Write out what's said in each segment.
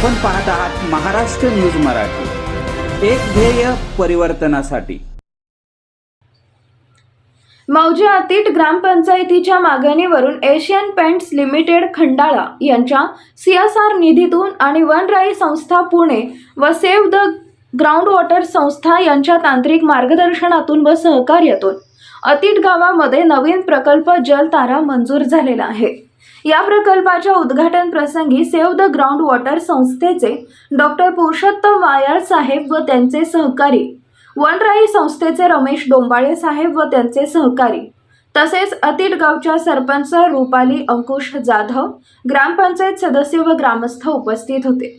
आपण पाहत आहात महाराष्ट्र न्यूज मराठी. एक ध्येय परिवर्तनासाठी. मौजे आतीट ग्रामपंचायतीच्या मागणीवरून एशियन पेंट्स लिमिटेड खंडाळा यांच्या सीएसआर निधीतून आणि वनराई संस्था पुणे व सेव्ह द ग्राउंड वॉटर संस्था यांच्या तांत्रिक मार्गदर्शनातून व सहकार्यातून अतीट गावामध्ये नवीन प्रकल्प जलतारा मंजूर झालेला आहे. या प्रकल्पाच्या उद्घाटन प्रसंगी सेव्ह द ग्राउंड वॉटर संस्थेचे डॉक्टर पुरुषोत्तम वायाळ साहेब व त्यांचे सहकारी वनराई संस्थेचे रमेश डोंबाळे साहेब व त्यांचे सहकारी तसेच अतीट गावच्या सरपंच रुपाली अंकुश जाधव ग्रामपंचायत सदस्य व ग्रामस्थ उपस्थित होते.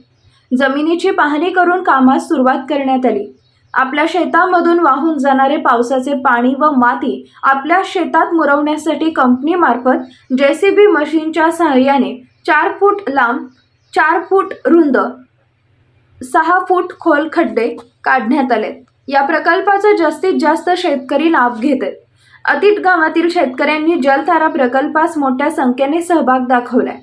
जमिनीची पाहणी करून कामास सुरुवात करण्यात आली. आपल्या शेतामधून वाहून जाणारे पावसाचे पाणी व माती आपल्या शेतात मुरवण्यासाठी कंपनीमार्फत जे सी बी मशीनच्या सहाय्याने चार फूट लांब चार फूट रुंद सहा फूट खोल खड्डे काढण्यात आले. या प्रकल्पाचा जास्तीत जास्त शेतकरी लाभ घेत आहेत. अतीत गावातील शेतकऱ्यांनी जलधारा प्रकल्पास मोठ्या संख्येने सहभाग दाखवलाय.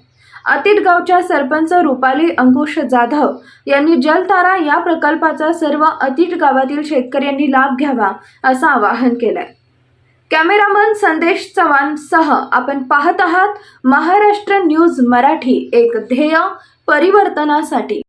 अतीट गावच्या सरपंच रुपाली अंकुश जाधव यांनी जलतारा या प्रकल्पाचा सर्व अतिट गावातील शेतकऱ्यांनी लाभ घ्यावा असं आवाहन केलंय. कॅमेरामन संदेश चव्हाण सह आपण पाहत आहात महाराष्ट्र न्यूज मराठी एक ध्येय परिवर्तनासाठी.